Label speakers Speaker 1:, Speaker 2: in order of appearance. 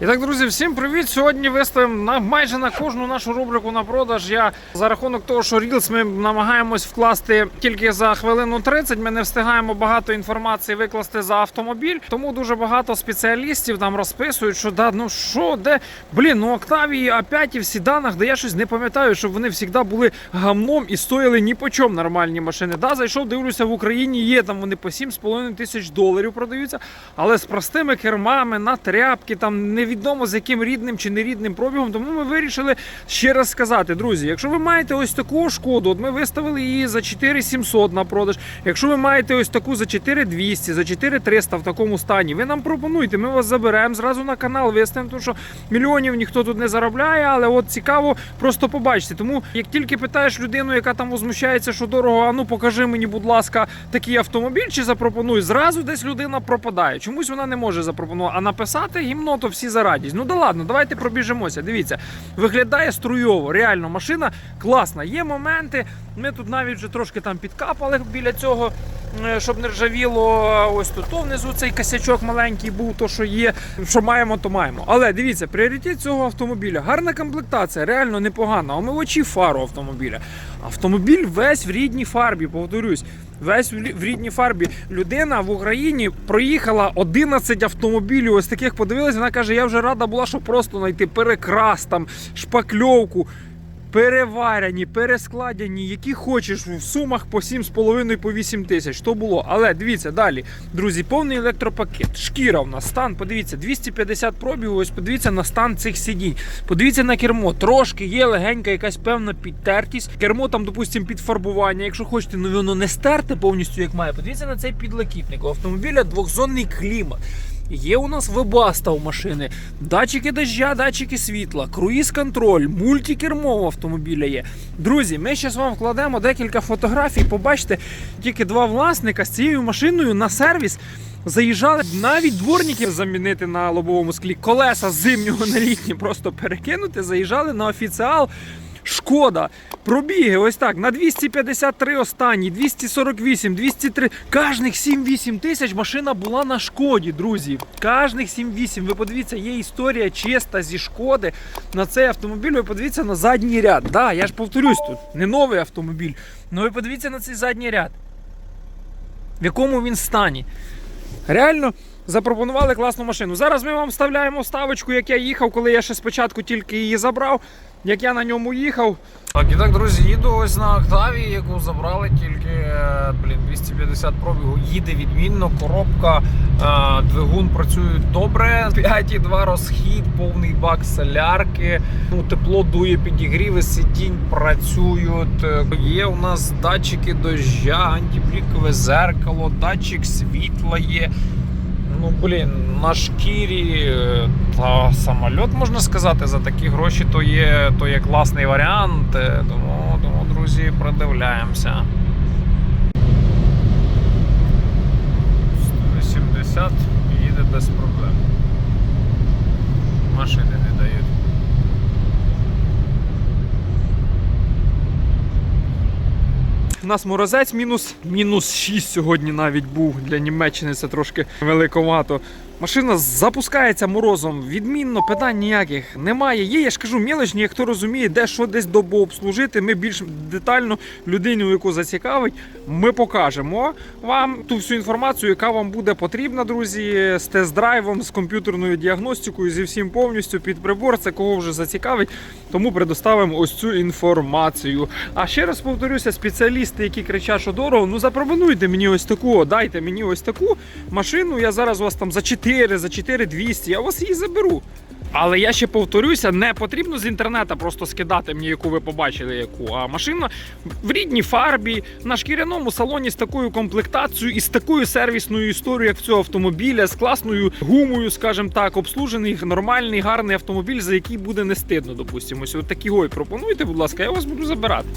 Speaker 1: І так, друзі, всім привіт! Сьогодні виставимо на майже на кожну нашу рубрику на продаж. Я за рахунок того, що Reels ми намагаємось вкласти тільки за хвилину 30, Ми не встигаємо багато інформації викласти за автомобіль. Тому дуже багато спеціалістів там розписують, що да, ну що, де блін, ну Октавії А5 в сіданах, де я щось не пам'ятаю, щоб вони завжди були гамном і стояли ні по чому нормальні машини. Да, зайшов, дивлюся, в Україні є там вони по 7,5 тисяч доларів продаються, але з простими кермами на тряпки, там невідомо з яким рідним чи нерідним пробігом. Тому ми вирішили ще раз сказати, друзі, якщо ви маєте ось таку шкоду, от ми виставили її за 4700 на продаж. Якщо ви маєте ось таку за 4200, за 4300 в такому стані, ви нам пропонуйте, ми вас заберемо зразу на канал, виставимо, тому що мільйонів ніхто тут не заробляє, але от цікаво просто побачити. Тому як тільки питаєш людину, яка там возмущається, що дорого, а ну покажи мені, будь ласка, такий автомобіль чи запропонуй, зразу десь людина пропадає. Чомусь вона не може запропонувати. А написати гімно, то всі за радість. Ну да ладно, давайте пробіжимося. Дивіться, виглядає струйово. Реально, машина класна. Є моменти. Ми тут навіть вже трошки там підкапали біля цього, щоб не ржавіло. Ось тут то внизу цей косячок маленький був, то що є. Що маємо, то маємо. Але дивіться, пріоритет цього автомобіля. Гарна комплектація, реально непогана. Омивачі фару автомобіля. Автомобіль весь в рідній фарбі, повторюсь. Весь в рідній фарбі. Людина в Україні проїхала 11 автомобілів. Ось таких подивилась. Вона каже: я вже рада була, що просто знайти перекрас, там, шпакльовку. Переварені, перескладені, які хочеш в сумах по 7,5 по 8 тисяч. То було. Але дивіться далі, друзі, повний електропакет. Шкіра в нас стан. Подивіться, 250 пробігу. Ось подивіться на стан цих сидінь. Подивіться на кермо. Трошки є легенька якась певна підтертість. Кермо там, допустимо, підфарбування. Якщо хочете, ну воно не стерте повністю, як має. Подивіться на цей підлокітник. У автомобіля двохзонний клімат. Є у нас вебаста у машини, датчики дождя, датчики світла, круїз-контроль, мультикермо у автомобіля є. Друзі, ми зараз вам вкладемо декілька фотографій. Побачите, тільки два власника з цією машиною на сервіс. Заїжджали навіть дворників замінити на лобовому склі, колеса зимнього на літнє просто перекинути. Заїжджали на офіціал. Шкода, пробіги ось так на 253 останні, 248, 203. Кожних 7-8 тисяч машина була на шкоді, друзі. Кожних 7-8. Ви подивіться, є історія чиста зі шкоди на цей автомобіль. Ви подивіться на задній ряд. Да, я ж повторюсь тут, не новий автомобіль. Ну ви подивіться на цей задній ряд. В якому він стані. Реально запропонували класну машину. Зараз ми вам вставляємо вставочку, як я їхав, коли я ще спочатку тільки її забрав, як я на ньому їхав. Так, і так, друзі, їду ось на Октаві, яку забрали тільки е, блін, 250 пробігу. Їде відмінно, коробка, е, двигун працюють добре. 5,2 розхід, повний бак солярки. Ну, тепло дує, підігріви сидінь працюють. Е, Є у нас датчики дождя, антиблікове зеркало, датчик світла є. Ну, блін, на шкірі е, та самольот, можна сказати, за такі гроші то є, то є класний варіант. Е, Тому, тому друзі, продивляємося. 180 їде без проблем. Машини не дають. У нас морозець мінус, мінус 6 сьогодні навіть був. Для Німеччини це трошки великовато. Машина запускається морозом, відмінно, питань ніяких немає. Є, я ж кажу, мілочні, хто розуміє, де що десь обслужити. Ми більш детально людину, яку зацікавить, ми покажемо вам ту всю інформацію, яка вам буде потрібна, друзі, з тест-драйвом, з комп'ютерною діагностикою, зі всім повністю під прибор. Це кого вже зацікавить, тому предоставимо ось цю інформацію. А ще раз повторюся, спеціалісти, які кричать, що дорого, ну запропонуйте мені ось таку, дайте мені ось таку машину. Я зараз у вас там за 4, за 4200, я у вас її заберу. Але я ще повторюся, не потрібно з інтернету просто скидати мені, яку ви побачили, яку. А машина в рідній фарбі, на шкіряному салоні з такою комплектацією і з такою сервісною історією, як в цього автомобіля, з класною гумою, скажімо так, обслужений, нормальний, гарний автомобіль, за який буде не стидно, допустимо. Ось такі гой пропонуйте, будь ласка, я вас буду забирати.